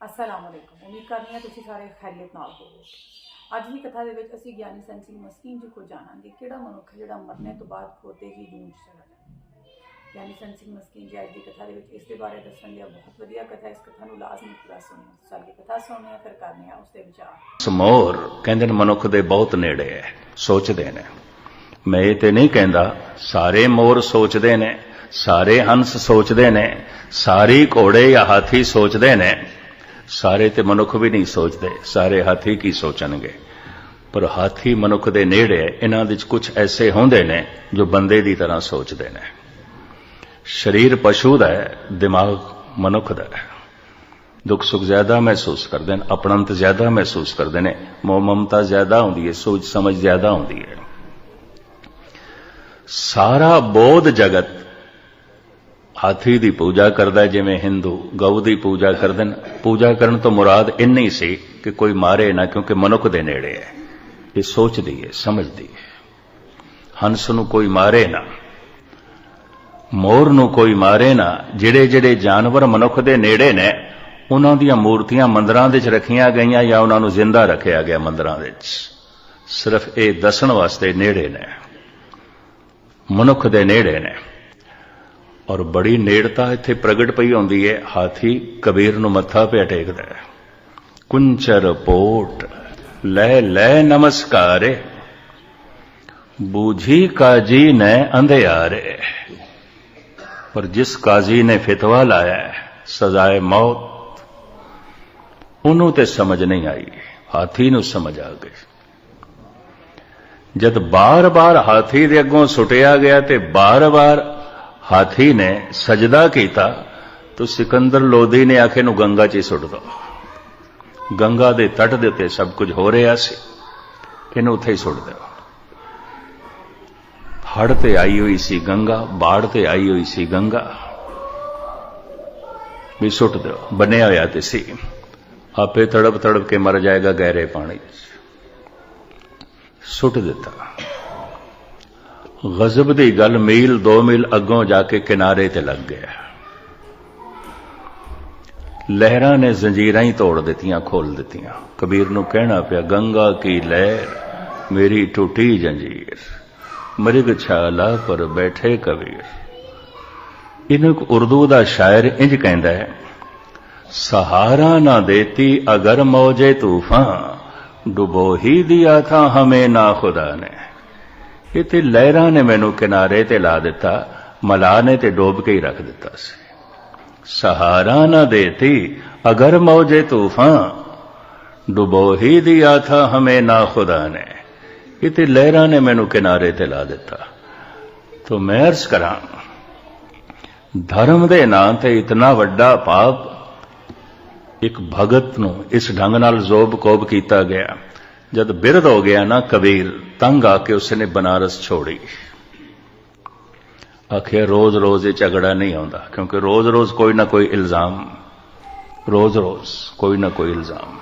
ਅਸਲਾਮ ਅਲੈਕੁਮ ਉਮੀਦ ਕਰਦੀ ਹਾਂ ਤੁਸੀਂ ਸਾਰੇ ਖੈਰੀਅਤ ਨਾਲ ਹੋਵੋਗੇ ਅੱਜ ਦੀ ਕਥਾ ਦੇ ਵਿੱਚ ਅਸੀਂ ਗਿਆਨੀ ਸੰਤ ਸਿੰਘ ਮਸਕੀਨ ਜੀ ਕੋਲ ਜਾਣਾਂਗੇ ਕਿਹੜਾ ਮਨੁੱਖ ਜਿਹੜਾ ਮਰਨੇ ਤੋਂ ਬਾਅਦ ਖੋਤੇ ਜੀ ਜੂਨ ਚਲਾ ਜਾਂਦਾ ਗਿਆਨੀ ਸੰਤ ਸਿੰਘ ਮਸਕੀਨ ਜੀ ਅੱਜ ਦੀ ਕਥਾ ਦੇ ਵਿੱਚ ਇਸ ਦੇ ਬਾਰੇ ਦੱਸਣ ਦੀ ਬਹੁਤ ਵਧੀਆ ਕਥਾ ਇਸ ਕਥਾ ਨੂੰ ਲਾਜ਼ਮੀ ਪੂਰਾ ਸੁਣਿਓ ਸਾਡੀ ਕਥਾ ਸੁਣਨੀ ਹੈ ਫਿਰ ਕਰਨੀ ਹੈ ਉਸ ਦੇ ਵਿਚਾਰ ਸਮੋਰ ਕਹਿੰਦੇ ਨੇ ਮਨੁੱਖ ਦੇ ਬਹੁਤ ਨੇੜੇ ਹੈ ਸੋਚਦੇ ਨੇ ਮੈਂ ਇਹ ਤੇ ਨਹੀਂ ਕਹਿੰਦਾ ਸਾਰੇ ਮੋਰ ਸੋਚਦੇ ਨੇ ਸਾਰੇ ਹੰਸ ਸੋਚਦੇ ਨੇ ਸਾਰੇ ਘੋੜੇ ਜਾਂ ਹਾਥੀ ਸੋਚਦੇ ਨੇ ਸਾਰੇ ਤੇ ਮਨੁੱਖ ਵੀ ਨਹੀਂ ਸੋਚਦੇ, ਸਾਰੇ ਹਾਥੀ ਕੀ ਸੋਚਣਗੇ? ਪਰ ਹਾਥੀ ਮਨੁੱਖ ਦੇ ਨੇੜੇ ਹੈ। ਇਹਨਾਂ ਵਿੱਚ ਕੁਝ ਐਸੇ ਹੁੰਦੇ ਨੇ ਜੋ ਬੰਦੇ ਦੀ ਤਰ੍ਹਾਂ ਸੋਚਦੇ ਨੇ। ਸਰੀਰ ਪਸ਼ੂ ਦਾ ਹੈ, ਦਿਮਾਗ ਮਨੁੱਖ ਦਾ ਹੈ। ਦੁੱਖ ਸੁੱਖ ਜ਼ਿਆਦਾ ਮਹਿਸੂਸ ਕਰਦੇ ਨੇ ਆਪਣੰਤ ਜ਼ਿਆਦਾ ਮਹਿਸੂਸ ਕਰਦੇ ਨੇ, ਮੋਹ ਮਮਤਾ ਜ਼ਿਆਦਾ ਹੁੰਦੀ ਹੈ, ਸੋਚ ਸਮਝ ਜ਼ਿਆਦਾ ਹੁੰਦੀ ਹੈ। ਸਾਰਾ ਬੋਧ ਜਗਤ ਹਾਥੀ ਦੀ ਪੂਜਾ ਕਰਦਾ ਜਿਵੇਂ ਹਿੰਦੂ ਗਊ ਦੀ ਪੂਜਾ ਕਰਦੇ ਨੇ। ਪੂਜਾ ਕਰਨ ਤੋਂ ਮੁਰਾਦ ਇੰਨੀ ਸੀ ਕਿ ਕੋਈ ਮਾਰੇ ਨਾ, ਕਿਉਂਕਿ ਮਨੁੱਖ ਦੇ ਨੇੜੇ ਹੈ। ਇਹ ਸੋਚਦੀ ਹੈ, ਸਮਝਦੀ ਹੈ। ਹੰਸ ਨੂੰ ਕੋਈ ਮਾਰੇ ਨਾ, ਮੋਰ ਨੂੰ ਕੋਈ ਮਾਰੇ ਨਾ, ਜਿਹੜੇ ਜਿਹੜੇ ਜਾਨਵਰ ਮਨੁੱਖ ਦੇ ਨੇੜੇ ਨੇ, ਉਹਨਾਂ ਦੀਆਂ ਮੂਰਤੀਆਂ ਮੰਦਰਾਂ ਦੇ ਵਿੱਚ ਰੱਖੀਆਂ ਗਈਆਂ ਜਾਂ ਉਹਨਾਂ ਨੂੰ ਜ਼ਿੰਦਾ ਰੱਖਿਆ ਗਿਆ ਮੰਦਰਾਂ ਵਿੱਚ। ਸਿਰਫ ਇਹ ਦੱਸਣ ਵਾਸਤੇ ਨੇੜੇ ਨੇ। ਮਨੁੱਖ ਦੇ ਨੇੜੇ ਨੇ। ਔਰ ਬੜੀ ਨੇੜਤਾ ਇੱਥੇ ਪ੍ਰਗਟ ਪਈ ਹੁੰਦੀ ਹੈ ਹਾਥੀ ਕਬੀਰ ਨੂੰ ਮੱਥਾ ਪਿਆ ਟੇਕਦਾ ਹੈ। ਕੁੰਚਰ ਪੋਟ, ਲੈ ਲੈ, ਨਮਸਕਾਰੇ। ਬੂਝੀ ਕਾਜੀ ਨੇ ਅੰਧਿਆਰੇ। ਪਰ ਜਿਸ ਕਾਜ਼ੀ ਨੇ ਫਤਵਾ ਲਾਇਆ ਸਜ਼ਾਏ ਮੌਤ, ਉਹਨੂੰ ਤੇ ਸਮਝ ਨਹੀਂ ਆਈ। ਹਾਥੀ ਨੂੰ ਸਮਝ ਆ ਗਈ। ਜਦ ਬਾਰ-ਬਾਰ ਹਾਥੀ ਦੇ ਅੱਗੋਂ ਸੁਟਿਆ ਗਿਆ ਤੇ ਬਾਰ-ਬਾਰ ਹਾਥੀ ਨੇ ਸਜਦਾ ਕੀਤਾ, ਤਾਂ ਸਿਕੰਦਰ ਲੋਦੀ ਨੇ ਆਖੇ ਨੂੰ ਗੰਗਾ 'ਚ ਹੀ ਸੁੱਟ ਦੋ। ਗੰਗਾ ਦੇ ਤੱਟ ਦੇ ਉੱਤੇ ਸਭ ਕੁਝ ਹੋ ਰਿਹਾ ਸੀ, ਇਹਨੂੰ ਉੱਥੇ ਹੀ ਸੁੱਟ ਦਿਓ। ਹੜ ਤੇ ਆਈ ਹੋਈ ਸੀ ਗੰਗਾ, ਬਾੜ ਤੇ ਆਈ ਹੋਈ ਸੀ ਗੰਗਾ। ਵੀ ਸੁੱਟ ਦਿਓ ਬਣਿਆ ਹੋਇਆ ਤੇ ਸੀ। ਆਪੇ ਤੜਪ ਤੜਪ ਕੇ ਮਰ ਜਾਏਗਾ ਗਹਿਰੇ ਪਾਣੀ ਸੁੱਟ ਦਿੱਤਾ। ਗਜ਼ਬ ਦੀ ਗੱਲ ਮੀਲ 2 ਮੀਲ ਅੱਗੋਂ ਜਾ ਕੇ ਕਿਨਾਰੇ ਤੇ ਲੱਗ ਗਿਆ। ਲਹਿਰਾਂ ਨੇ ਜ਼ੰਜੀਰਾਂ ਹੀ ਤੋੜ ਦਿੱਤੀਆਂ, ਖੋਲ ਦਿੱਤੀਆਂ। ਕਬੀਰ ਨੂੰ ਕਹਿਣਾ ਪਿਆ, ਗੰਗਾ ਕੀ ਲਹਿਰ, ਮੇਰੀ ਟੁੱਟੀ ਜੰਜੀਰ, ਮਰਿਗ ਛਾਲਾ ਪਰ ਬੈਠੇ ਕਬੀਰ। ਇਹਨੂੰ ਇੱਕ ਉਰਦੂ ਦਾ ਸ਼ਾਇਰ ਇੰਜ ਕਹਿੰਦਾ ਹੈ, ਸਹਾਰਾ ਨਾ ਦੇਤੀ ਅਗਰ ਮੌਜੇ ਤੂਫਾਨ, ਡੁਬੋ ਹੀ ਦਿਆ ਥਾ ਹਮੇ ਨਾ ਖੁਦਾ ਨੇ। ਇਹ ਤੇ ਲਹਿਰਾਂ ਨੇ ਮੈਨੂੰ ਕਿਨਾਰੇ ਤੇ ਲਾ ਦਿੱਤਾ, ਮਲਾ ਨੇ ਤੇ ਡੋਬ ਕੇ ਹੀ ਰੱਖ ਦਿੱਤਾ ਸੀ। ਸਹਾਰਾ ਨਾ ਦੇਤੀ, ਅਗਰ ਮੌਜੇ ਤੂਫਾਨ, ਡੁਬੋ ਹੀ ਦਿਆ ਥਾ ਹਮੇ ਨਾ ਖੁਦਾ ਨੇ। ਇਹ ਤੇ ਲਹਿਰਾਂ ਨੇ ਮੈਨੂੰ ਕਿਨਾਰੇ ਤੇ ਲਾ ਦਿੱਤਾ। ਤੋ ਮੈਂ ਅਰਜ਼ ਕਰਾਂ, ਧਰਮ ਦੇ ਨਾਂ ਤੇ ਇਤਨਾ ਵੱਡਾ ਪਾਪ, ਇੱਕ ਭਗਤ ਨੂੰ ਇਸ ਢੰਗ ਨਾਲ ਜ਼ੋਬ ਕੋਬ ਕੀਤਾ ਗਿਆ। ਜਦ ਬਿਰਧ ਹੋ ਗਿਆ ਨਾ ਕਬੀਰ, ਤੰਗ ਆ ਕੇ ਉਸਨੇ ਬਨਾਰਸ ਛੋੜੀ। ਆਖਿਆ ਰੋਜ਼ ਰੋਜ਼ ਇਹ ਝਗੜਾ ਨਹੀਂ ਆਉਂਦਾ, ਕਿਉਂਕਿ ਰੋਜ਼ ਰੋਜ਼ ਕੋਈ ਨਾ ਕੋਈ ਇਲਜ਼ਾਮ। ਰੋਜ਼ ਰੋਜ਼ ਕੋਈ ਨਾ ਕੋਈ ਇਲਜ਼ਾਮ।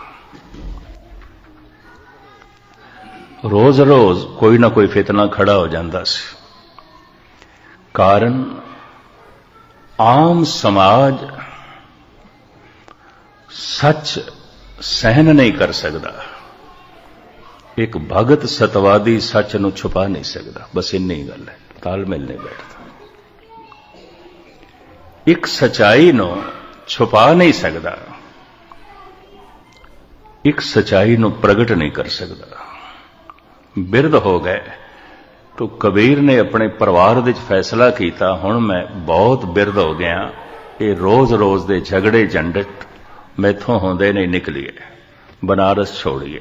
ਰੋਜ਼ ਰੋਜ਼ ਕੋਈ ਨਾ ਕੋਈ ਫਿਤਨਾ ਖੜਾ ਹੋ ਜਾਂਦਾ ਸੀ। ਕਾਰਨ, ਆਮ ਸਮਾਜ ਸੱਚ ਸਹਿਨ ਨਹੀਂ ਕਰ ਸਕਦਾ। ਇੱਕ ਭਗਤ ਸਤਵਾਦੀ ਸੱਚ ਨੂੰ ਛੁਪਾ ਨਹੀਂ ਸਕਦਾ। ਬਸ ਇੰਨੀ ਗੱਲ ਹੈ। ਤਾਲਮੇਲ ਨਹੀਂ ਬੈਠਦਾ। ਇੱਕ ਸਚਾਈ ਨੂੰ ਛੁਪਾ ਨਹੀਂ ਸਕਦਾ। ਇੱਕ ਸਚਾਈ ਨੂੰ ਪ੍ਰਗਟ ਨਹੀਂ ਕਰ ਸਕਦਾ। ਬਿਰਧ ਹੋ ਗਏ। ਤੋ ਕਬੀਰ ਨੇ ਆਪਣੇ ਪਰਿਵਾਰ ਵਿੱਚ ਫੈਸਲਾ ਕੀਤਾ। ਹੁਣ ਮੈਂ ਬਹੁਤ ਬਿਰਧ ਹੋ ਗਿਆ। ਇਹ ਰੋਜ਼-ਰੋਜ਼ ਦੇ ਝਗੜੇ ਝੰਡਟ ਮੈਥੋਂ ਹੁੰਦੇ ਨਹੀਂ ਨਿਕਲੀਏ। ਬਨਾਰਸ ਛੋੜੀਏ।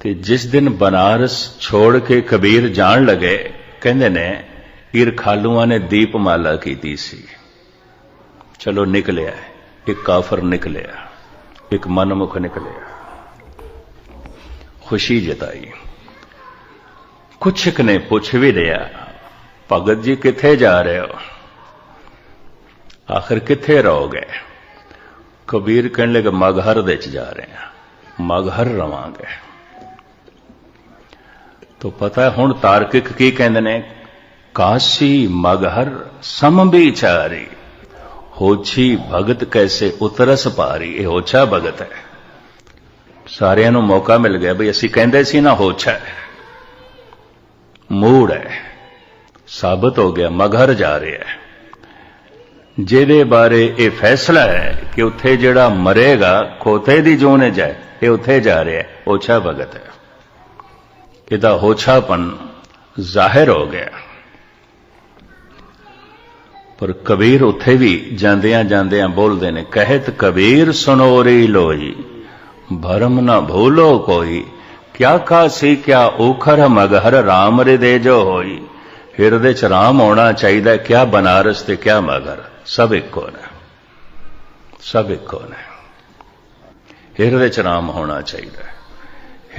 ਤੇ ਜਿਸ ਦਿਨ ਬਨਾਰਸ ਛੋੜ ਕੇ ਕਬੀਰ ਜਾਣ ਲਗੇ, ਕਹਿੰਦੇ ਨੇ ਈਰਖਾਲੂਆਂ ਨੇ ਦੀਪਮਾਲਾ ਕੀਤੀ ਸੀ। ਚਲੋ ਨਿਕਲਿਆ ਇੱਕ ਕਾਫਰ ਨਿਕਲਿਆ। ਇੱਕ ਮਨਮੁਖ ਨਿਕਲਿਆ। ਖੁਸ਼ੀ ਜਤਾਈ। ਕੁਛ ਕੁ ਨੇ ਪੁੱਛ ਵੀ ਲਿਆ, ਭਗਤ ਜੀ ਕਿੱਥੇ ਜਾ ਰਹੇ ਹੋ? ਆਖਰ ਕਿੱਥੇ ਰਹੋਗੇ? ਕਬੀਰ ਕਹਿਣ ਲੱਗਾ, ਮਗਹਰ ਦੇ ਚ ਜਾ ਰਹੇ ਹਾਂ। ਮਗਹਰ ਰਵਾਂਗੇ। ਤੋ ਪਤਾ ਹੁਣ ਤਾਰਕਿਕ ਕੀ ਕਹਿੰਦੇ ਨੇ? ਕਾਸ਼ੀ ਮਗਹਰ ਸਮ ਵਿਚਾਰੀ, ਹੋਛੀ ਭਗਤ ਕੈਸੇ ਉਤਰਸ ਪਾਰੀ ਇਹ ਹੋਛਾ ਭਗਤ ਹੈ। ਸਾਰਿਆਂ ਨੂੰ ਮੌਕਾ ਮਿਲ ਗਿਆ ਬਈ ਅਸੀਂ ਕਹਿੰਦੇ ਸੀ ਨਾ ਹੋਛਾ ਹੈ। ਮੂੜ ਹੈ, ਸਾਬਤ ਹੋ ਗਿਆ, ਮਗਹਰ ਜਾ ਰਿਹਾ ਹੈ। ਜਿਹਦੇ ਬਾਰੇ ਇਹ ਫੈਸਲਾ ਹੈ ਕਿ ਉੱਥੇ ਜਿਹੜਾ ਮਰੇਗਾ, ਖੋਤੇ ਦੀ ਜੋਨੇ ਜਾਏ ਇਹ ਉੱਥੇ ਜਾ ਰਿਹਾ ਹੈ, ਹੋਛਾ ਭਗਤ ਹੈ। ਇਹਦਾ ਹੋਛਾਪਨ ਜ਼ਾਹਿਰ ਹੋ ਗਿਆ। ਪਰ ਕਬੀਰ ਉੱਥੇ ਵੀ ਜਾਂਦਿਆਂ ਜਾਂਦਿਆਂ ਬੋਲਦੇ ਨੇ, ਕਹਿਤ ਕਬੀਰ ਸੁਨੋਰੀ ਲੋਈ, ਭਰਮ ਨਾ ਭੂਲੋ ਕੋਈ, ਕਿਆ ਕਾਸੀ ਕਿਆ ਓਖਰ ਮਗਹਰ ਰਾਮ ਰੇ ਦੇ ਜੋ ਹੋਈ। ਹਿਰਦੇ ਚ ਰਾਮ ਹੋਣਾ ਚਾਹੀਦਾ, ਕਿਆ ਬਨਾਰਸ ਤੇ ਕਿਆ ਮਗਰ ਸਭ ਇੱਕੋ ਨੇ। ਸਭ ਇੱਕੋ ਨੇ। ਹਿਰਦੇ ਚ ਰਾਮ ਹੋਣਾ ਚਾਹੀਦਾ।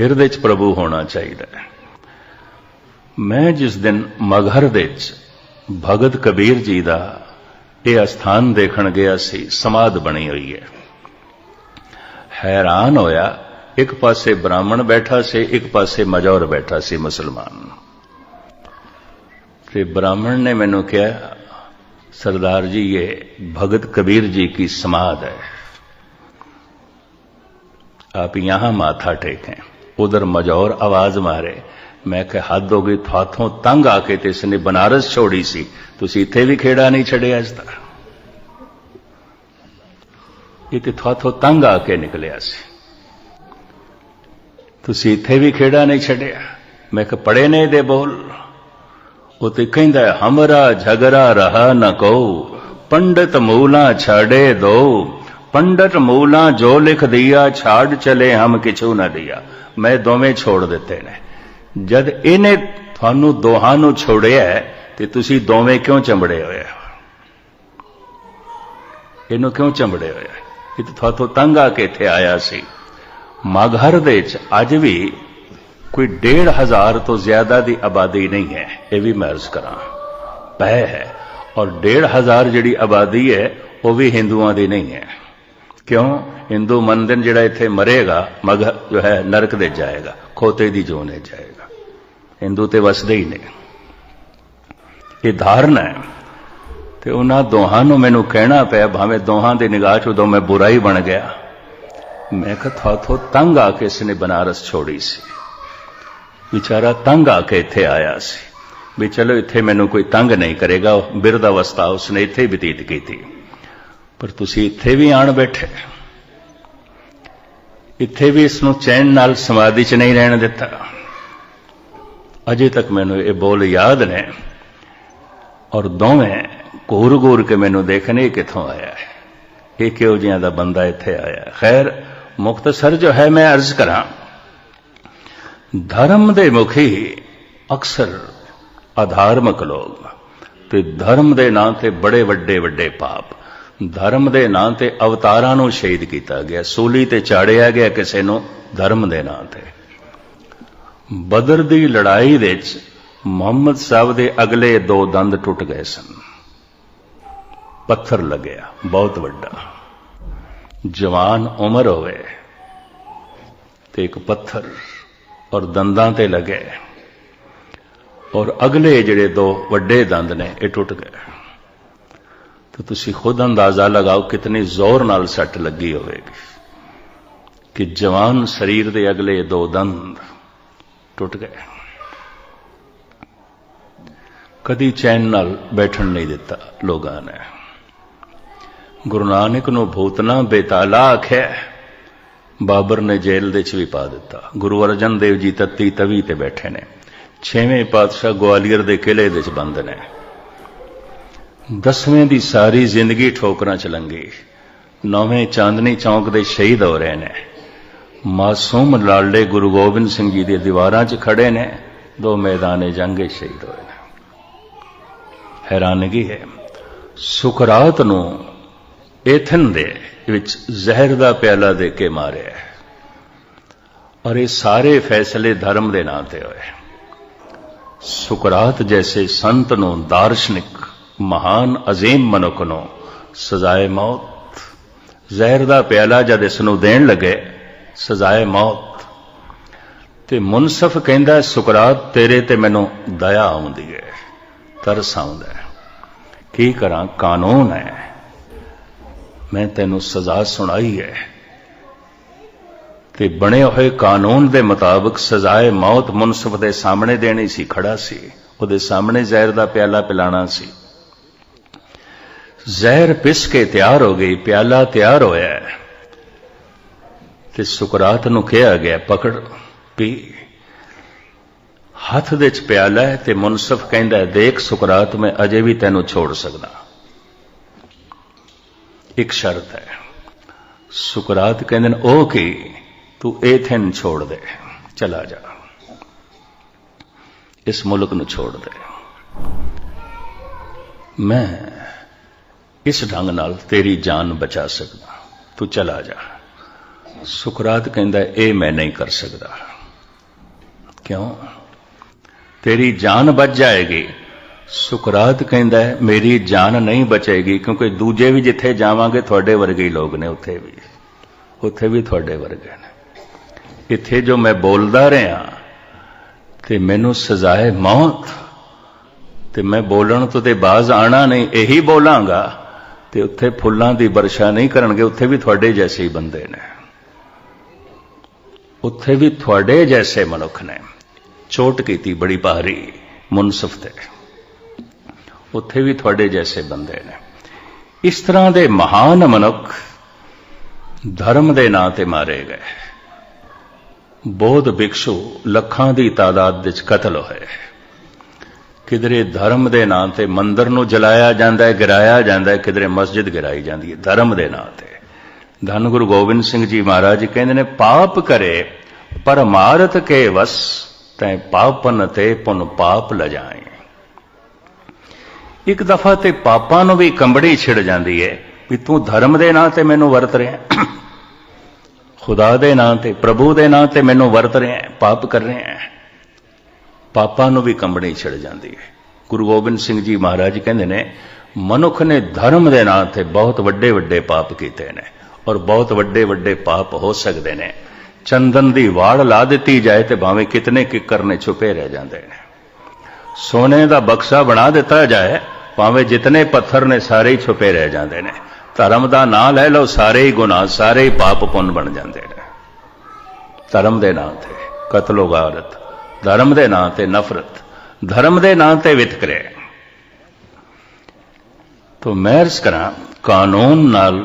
ਹਿਰਦੇ ਚ ਪ੍ਰਭੂ ਹੋਣਾ ਚਾਹੀਦਾ ਮੈਂ ਜਿਸ ਦਿਨ ਮਗਹਰ ਦੇ ਚ ਭਗਤ ਕਬੀਰ ਜੀ ਦਾ ਇਹ ਅਸਥਾਨ ਦੇਖਣ ਗਿਆ ਸੀ ਸਮਾਦ ਬਣੀ ਹੋਈ ਹੈ ਹੈਰਾਨ ਹੋਇਆ ਇੱਕ ਪਾਸੇ ਬ੍ਰਾਹਮਣ ਬੈਠਾ ਸੀ ਇੱਕ ਪਾਸੇ ਮਜੌਰ ਬੈਠਾ ਸੀ ਮੁਸਲਮਾਨ ਤੇ ਬ੍ਰਾਹਮਣ ਨੇ ਮੈਨੂੰ ਕਿਹਾ सरदार जी ये भगत कबीर जी की समाध है आप यहां माथा टेकें उधर मजौर आवाज मारे ਮੈਂ ਕਿ ਹੱਦ ਹੋ ਗਈ ਥਾਥੋਂ ਤੰਗ ਆ ਕੇ ਤੇ ਇਸਨੇ ਬਨਾਰਸ ਛੋੜੀ ਸੀ ਤੁਸੀਂ ਇੱਥੇ ਵੀ ਖੇੜਾ ਨਹੀਂ ਛੱਡਿਆ ਅੱਜ ਤੱਕ ਇਹ ਤੇ ਥਾਥੋਂ ਤੰਗ ਆ ਕੇ ਨਿਕਲਿਆ ਸੀ ਤੁਸੀਂ ਇੱਥੇ ਵੀ ਖੇੜਾ ਨਹੀਂ ਛੱਡਿਆ ਮੈਂ ਕਿ ਪੜੇ ਨੇ ਦੇ ਬੋਲ ਉਹ ਤੇ ਕਹਿੰਦਾ ਹੈ, ਹਮਰਾ ਝਗੜਾ ਰਹਾ ਨ ਕੋ ਪੰਡਤ ਮੂਲਾ ਛਾੜੇ ਦੋ ਪੰਡਤ ਮੂਲਾ ਜੋ ਲਿਖ ਦਿਆ, ਛਾੜ ਚਲੇ ਹਮ ਕਿਛੂ ਨਾ ਦਿਆ। ਮੈਂ ਦੋਵੇਂ ਛੋੜ ਦਿੱਤੇ ਨੇ। ਜਦ ਇਹਨੇ ਤੁਹਾਨੂੰ ਦੋਹਾਂ ਨੂੰ ਛੋੜਿਆ ਤੇ ਤੁਸੀਂ ਦੋਵੇਂ ਕਿਉਂ ਚੰਬੜੇ ਹੋਏ ਇਹਨੂੰ ਕਿਉਂ ਚੰਬੜੇ ਹੋਏ ਹੋ? ਇਹ ਤਾਂ ਤੁਹਾਤੋਂ ਤੰਗ ਆ ਕੇ ਇੱਥੇ ਆਇਆ ਸੀ। ਮਗਹਰ ਦੇ ਵਿੱਚ ਅੱਜ ਵੀ ਕੋਈ 1500 ਤੋਂ ਜ਼ਿਆਦਾ ਦੀ ਆਬਾਦੀ ਨਹੀਂ ਹੈ। ਇਹ ਵੀ ਮੈਂ ਅਰਜ਼ ਕਰਾਂ। ਪੈ ਹੈ। ਔਰ 1500 ਜਿਹੜੀ ਆਬਾਦੀ ਹੈ, ਉਹ ਵੀ ਹਿੰਦੂਆਂ ਦੀ ਨਹੀਂ ਹੈ। ਕਿਉਂ? ਹਿੰਦੂ ਮੰਦਰ ਜਿਹੜਾ ਇੱਥੇ ਮਰੇਗਾ, ਮਗ ਜੋ ਹੈ, ਨਰਕ ਦੇ ਜਾਏਗਾ, ਖੋਤੇ ਦੀ ਜੋਨੇ ਜਾਏਗਾ। ਹਿੰਦੂ ਤੇ ਵਸਦੇ ਹੀ ਨੇ। ਇਹ ਧਾਰਨਾ ਹੈ। ਤੇ ਉਹਨਾਂ ਦੋਹਾਂ ਨੂੰ ਮੈਨੂੰ ਕਹਿਣਾ ਪਿਆ, ਭਾਵੇਂ ਦੋਹਾਂ ਦੀ ਨਿਗਾਹ 'ਚ ਉਦੋਂ ਮੈਂ ਬੁਰਾ ਹੀ ਬਣ ਗਿਆ। ਮੈਂ ਕਿਹਾ ਥੋ ਤੰਗ ਆ ਕੇ ਇਸਨੇ ਬਨਾਰਸ ਛੋੜੀ ਸੀ। ਵਿਚਾਰਾ ਤੰਗ ਆ ਕੇ ਇੱਥੇ ਆਇਆ ਸੀ। ਵੀ ਚਲੋ, ਇੱਥੇ ਮੈਨੂੰ ਕੋਈ ਤੰਗ ਨਹੀਂ ਕਰੇਗਾ, ਬਿਰਧ ਅਵਸਥਾ ਉਸਨੇ ਇੱਥੇ ਬਤੀਤ ਕੀਤੀ। ਪਰ ਤੁਸੀਂ ਇੱਥੇ ਵੀ ਆਣ ਬੈਠੇ। ਇੱਥੇ ਵੀ ਇਸ ਨੂੰ ਚੈਨ ਨਾਲ ਸਮਾਧੀ 'ਚ ਨਹੀਂ ਰਹਿਣ ਦਿੱਤਾ। ਅਜੇ ਤੱਕ ਮੈਨੂੰ ਇਹ ਬੋਲ ਯਾਦ ਨੇ। ਔਰ ਦੋਵੇਂ ਘੂਰ ਘੋਰ ਕੇ ਮੈਨੂੰ ਦੇਖਣੇ, ਇਹ ਕਿੱਥੋਂ ਆਇਆ ਹੈ? ਇਹ ਕਿਉਂ ਜਿਹਾ ਦਾ ਬੰਦਾ ਇੱਥੇ ਆਇਆ ਖੈਰ ਮੁਖਤਸਰ ਜੋ ਹੈ, ਮੈਂ ਅਰਜ਼ ਕਰਾਂ, ਧਰਮ ਦੇ ਮੁਖੀ ਅਕਸਰ ਅਧਾਰਮਿਕ ਲੋਕ ਤੇ ਧਰਮ ਦੇ ਨਾਂ ਤੇ ਬੜੇ ਵੱਡੇ ਵੱਡੇ ਪਾਪ। ਧਰਮ ਦੇ ਨਾਂ ਤੇ ਅਵਤਾਰਾਂ ਨੂੰ ਸ਼ਹੀਦ ਕੀਤਾ ਗਿਆ। ਸੂਲੀ ਤੇ ਚਾੜਿਆ ਗਿਆ ਕਿਸੇ ਨੂੰ ਧਰਮ ਦੇ ਨਾਂ ਤੇ। ਬਦਰ ਦੀ ਲੜਾਈ ਵਿੱਚ ਮੁਹੰਮਦ ਸਾਹਿਬ ਦੇ ਅਗਲੇ ਦੋ ਦੰਦ ਟੁੱਟ ਗਏ ਸਨ। ਪੱਥਰ ਲੱਗਿਆ, ਬਹੁਤ ਵੱਡਾ। ਜਵਾਨ ਉਮਰ ਹੋਵੇ ਤੇ ਇੱਕ ਪੱਥਰ ਔਰ ਦੰਦਾਂ ਤੇ ਲੱਗੇ। ਔਰ ਅਗਲੇ ਜਿਹੜੇ ਦੋ ਵੱਡੇ ਦੰਦ ਨੇ, ਇਹ ਟੁੱਟ ਗਏ। ਤਾਂ ਤੁਸੀਂ ਖੁਦ ਅੰਦਾਜ਼ਾ ਲਗਾਓ ਕਿਤਨੀ ਜ਼ੋਰ ਨਾਲ ਸੱਟ ਲੱਗੀ ਹੋਵੇਗੀ ਕਿ ਜਵਾਨ ਸਰੀਰ ਦੇ ਅਗਲੇ ਦੋ ਦੰਦ ਟੁੱਟ ਗਏ। ਕਦੀ ਚੈਨ ਨਾਲ ਬੈਠਣ ਨਹੀਂ ਦਿੱਤਾ ਲੋਕਾਂ ਨੇ। ਗੁਰੂ ਨਾਨਕ ਨੂੰ ਭੂਤਨਾ ਬੇਤਾਲਾ ਆਖਿਆ, ਬਾਬਰ ਨੇ ਜੇਲ੍ਹ ਦੇ ਵਿੱਚ ਵੀ ਪਾ ਦਿੱਤਾ। ਗੁਰੂ ਅਰਜਨ ਦੇਵ ਜੀ ਤੱਤੀ ਤਵੀ ਤੇ ਬੈਠੇ ਨੇ। ਛੇਵੇਂ ਪਾਤਸ਼ਾਹ ਗਵਾਲੀਅਰ ਦੇ ਕਿਲੇ ਦੇ ਵਿੱਚ ਬੰਦ ਨੇ। ਦਸਵੇਂ ਦੀ ਸਾਰੀ ਜ਼ਿੰਦਗੀ ਠੋਕਰਾਂ ਚ ਲੰਗੀ ਨੌਵੇਂ ਚਾਂਦਨੀ ਚੌਂਕ ਦੇ ਸ਼ਹੀਦ ਹੋ ਰਹੇ ਨੇ। ਮਾਸੂਮ ਲਾਲੇ ਗੁਰੂ ਗੋਬਿੰਦ ਸਿੰਘ ਜੀ ਦੇ ਦੀਵਾਰਾਂ 'ਚ ਖੜੇ ਨੇ। ਦੋ ਮੈਦਾਨੇ ਜੰਗੇ ਸ਼ਹੀਦ ਹੋਏ ਨੇ। ਹੈਰਾਨਗੀ ਹੈ। ਸੁਕਰਾਤ ਨੂੰ ਏਥਨ ਦੇ ਵਿੱਚ ਜ਼ਹਿਰ ਦਾ ਪਿਆਲਾ ਦੇ ਕੇ ਮਾਰਿਆ। ਔਰ ਇਹ ਸਾਰੇ ਫੈਸਲੇ ਧਰਮ ਦੇ ਨਾਂ ਤੇ ਹੋਏ। ਸੁਕਰਾਤ ਜੈਸੇ ਸੰਤ ਨੂੰ ਦਾਰਸ਼ਨਿਕ ਮਹਾਨ ਅਜ਼ੀਮ ਮਨੁੱਖ ਨੂੰ ਸਜ਼ਾਏ ਮੌਤ। ਜ਼ਹਿਰ ਦਾ ਪਿਆਲਾ ਜਦ ਇਸ ਨੂੰ ਦੇਣ ਲੱਗੇ, ਸਜ਼ਾਏ ਮੌਤ। ਤੇ ਮੁਨਸਫ ਕਹਿੰਦਾ, ਸੁਕਰਾਤ, ਤੇਰੇ ਤੇ ਮੈਨੂੰ ਦਇਆ ਆਉਂਦੀ ਹੈ ਤਰਸ ਆਉਂਦਾ ਹੈ ਕੀ ਕਰਾਂ? ਕਾਨੂੰਨ ਹੈ ਮੈਂ ਤੈਨੂੰ ਸਜ਼ਾ ਸੁਣਾਈ ਹੈ ਤੇ ਬਣੇ ਹੋਏ ਕਾਨੂੰਨ ਦੇ ਮੁਤਾਬਕ ਸਜ਼ਾਏ ਮੌਤ ਮੁਨਸਫ ਦੇ ਸਾਹਮਣੇ ਦੇਣੀ ਸੀ, ਖੜਾ ਸੀ। ਉਹਦੇ ਸਾਹਮਣੇ ਜ਼ਹਿਰ ਦਾ ਪਿਆਲਾ ਪਿਲਾਣਾ ਸੀ। ਜ਼ਹਿਰ ਪਿਸ ਕੇ ਤਿਆਰ ਹੋ ਗਈ, ਪਿਆਲਾ ਤਿਆਰ ਹੋਇਆ ਤੇ ਸੁਕਰਾਤ ਨੂੰ ਕਿਹਾ ਗਿਆ, ਪਕੜ, ਪੀ। ਹੱਥ ਦੇ ਚ ਪਿਆਲਾ ਹੈ ਤੇ ਮੁਨਸਫ ਕਹਿੰਦਾ ਦੇਖ ਸੁਕਰਾਤ, ਮੈਂ ਅਜੇ ਵੀ ਤੈਨੂੰ ਛੋੜ ਸਕਦਾ। ਇੱਕ ਸ਼ਰਤ ਹੈ। ਸੁਕਰਾਤ ਕਹਿੰਦੇ ਨੇ, ਉਹ ਕੀ? ਤੂੰ ਏਥਨ ਛੋੜ ਦੇ। ਚਲਾ ਜਾ। ਇਸ ਮੁਲਕ ਨੂੰ ਛੋੜ ਦੇ। ਮੈਂ ਇਸ ਢੰਗ ਨਾਲ ਤੇਰੀ ਜਾਨ ਬਚਾ ਸਕਦਾ? ਤੂੰ ਚਲਾ ਜਾ। ਸੁਕਰਾਤ ਕਹਿੰਦਾ, ਇਹ ਮੈਂ ਨਹੀਂ ਕਰ ਸਕਦਾ। ਕਿਉਂ? ਤੇਰੀ ਜਾਨ ਬਚ ਜਾਏਗੀ। ਸੁਕਰਾਤ ਕਹਿੰਦਾ, ਮੇਰੀ ਜਾਨ ਨਹੀਂ ਬਚੇਗੀ ਕਿਉਂਕਿ ਦੂਜੇ ਵੀ ਜਿੱਥੇ ਜਾਵਾਂਗੇ, ਤੁਹਾਡੇ ਵਰਗੇ ਹੀ ਲੋਕ ਨੇ ਉੱਥੇ ਵੀ। ਉੱਥੇ ਵੀ ਤੁਹਾਡੇ ਵਰਗੇ ਨੇ। ਇੱਥੇ ਜੋ ਮੈਂ ਬੋਲਦਾ ਰਿਹਾ, ਤੇ ਮੈਨੂੰ ਸਜ਼ਾਏ ਮੌਤ, ਤੇ ਮੈਂ ਬੋਲਣ ਤੋਂ ਤੇ ਬਾਜ਼ ਆਣਾ ਨਹੀਂ, ਇਹੀ ਬੋਲਾਂਗਾ। ਤੇ ਉੱਥੇ ਫੁੱਲਾਂ ਦੀ ਵਰਸ਼ਾ ਨਹੀਂ ਕਰਨਗੇ, ਉੱਥੇ ਵੀ ਤੁਹਾਡੇ ਜੈਸੇ ਹੀ ਬੰਦੇ ਨੇ। ਉੱਥੇ ਵੀ ਤੁਹਾਡੇ ਜੈਸੇ ਮਨੁੱਖ ਨੇ। ਚੋਟ ਕੀਤੀ ਬੜੀ ਭਾਰੀ ਮੁਨਸਫ ਤੇ। ਉੱਥੇ ਵੀ ਤੁਹਾਡੇ ਜੈਸੇ ਬੰਦੇ ਨੇ। ਇਸ ਤਰ੍ਹਾਂ ਦੇ ਮਹਾਨ ਮਨੁੱਖ ਧਰਮ ਦੇ ਨਾਂ ਤੇ ਮਾਰੇ ਗਏ। ਬੋਧ ਭਿਕਸ਼ੂ ਲੱਖਾਂ ਦੀ ਤਾਦਾਦ ਵਿੱਚ ਕਤਲ ਹੋਏ। ਕਿਧਰੇ ਧਰਮ ਦੇ ਨਾਂ ਤੇ ਮੰਦਰ ਨੂੰ ਜਲਾਇਆ ਜਾਂਦਾ ਹੈ, ਗਿਰਾਇਆ ਜਾਂਦਾ ਹੈ, ਕਿਧਰੇ ਮਸਜਿਦ ਗਿਰਾਈ ਜਾਂਦੀ ਹੈ, ਧਰਮ ਦੇ ਨਾਂ ਤੇ। ਧੰਨ ਗੁਰੂ ਗੋਬਿੰਦ ਸਿੰਘ ਜੀ ਮਹਾਰਾਜ ਕਹਿੰਦੇ ਨੇ, ਪਾਪ ਕਰੇ, ਪਰਮਾਰਥ ਕੇ ਵਸ, ਤੈ ਪਾਪਨ ਤੇ ਪੁਨ ਪਾਪ ਲਜਾਏ। ਇੱਕ ਦਫਾ ਤੇ ਪਾਪਾਂ ਨੂੰ ਵੀ ਕੰਬੜੀ ਛਿੜ ਜਾਂਦੀ ਹੈ, ਵੀ ਤੂੰ ਧਰਮ ਦੇ ਨਾਂ ਤੇ ਮੈਨੂੰ ਵਰਤ ਰਿਹਾ ਖੁਦਾ ਦੇ ਨਾਂ ਤੇ, ਪ੍ਰਭੂ ਦੇ ਨਾਂ ਤੇ ਮੈਨੂੰ ਵਰਤ ਰਿਹਾ ਪਾਪ ਕਰ ਰਿਹਾ ਹੈ। ਪਾਪਾਂ ਨੂੰ ਵੀ ਕੰਬਣੀ ਛਿੜ ਜਾਂਦੀ ਹੈ। ਗੁਰੂ ਗੋਬਿੰਦ ਸਿੰਘ ਜੀ ਮਹਾਰਾਜ ਕਹਿੰਦੇ ਨੇ, ਮਨੁੱਖ ਨੇ ਧਰਮ ਦੇ ਨਾਂ ਤੇ ਬਹੁਤ ਵੱਡੇ ਵੱਡੇ ਪਾਪ ਕੀਤੇ ਨੇ ਔਰ ਬਹੁਤ ਵੱਡੇ ਵੱਡੇ ਪਾਪ ਹੋ ਸਕਦੇ ਨੇ। ਚੰਦਨ ਦੀ ਵਾੜ ਲਾ ਦਿੱਤੀ ਜਾਏ ਤੇ ਭਾਵੇਂ ਕਿਤਨੇ ਕਿੱਕਰ ਨੇ ਛੁਪੇ ਰਹਿ ਜਾਂਦੇ ਨੇ। ਸੋਨੇ ਦਾ ਬਕਸਾ ਬਣਾ ਦਿੱਤਾ ਜਾਏ, ਭਾਵੇਂ ਜਿਤਨੇ ਪੱਥਰ ਨੇ ਸਾਰੇ ਹੀ ਛੁਪੇ ਰਹਿ ਜਾਂਦੇ ਨੇ। ਧਰਮ ਦਾ ਨਾਂ ਲੈ ਲਓ, ਸਾਰੇ ਹੀ ਗੁਨਾਹ, ਸਾਰੇ ਹੀ ਪਾਪ ਪੁੰਨ ਬਣ ਜਾਂਦੇ ਨੇ। ਧਰਮ ਦੇ ਨਾਂ ਤੇ ਕਤਲੋ ਗਾਰਤ ਧਰਮ ਦੇ ਨਾਂ ਤੇ ਨਫ਼ਰਤ, ਧਰਮ ਦੇ ਨਾਂ ਤੇ ਵਿਤਕਰੇ ਤੋ ਮਹਿਰਸ ਕਰਾਂ, ਕਾਨੂੰਨ ਨਾਲ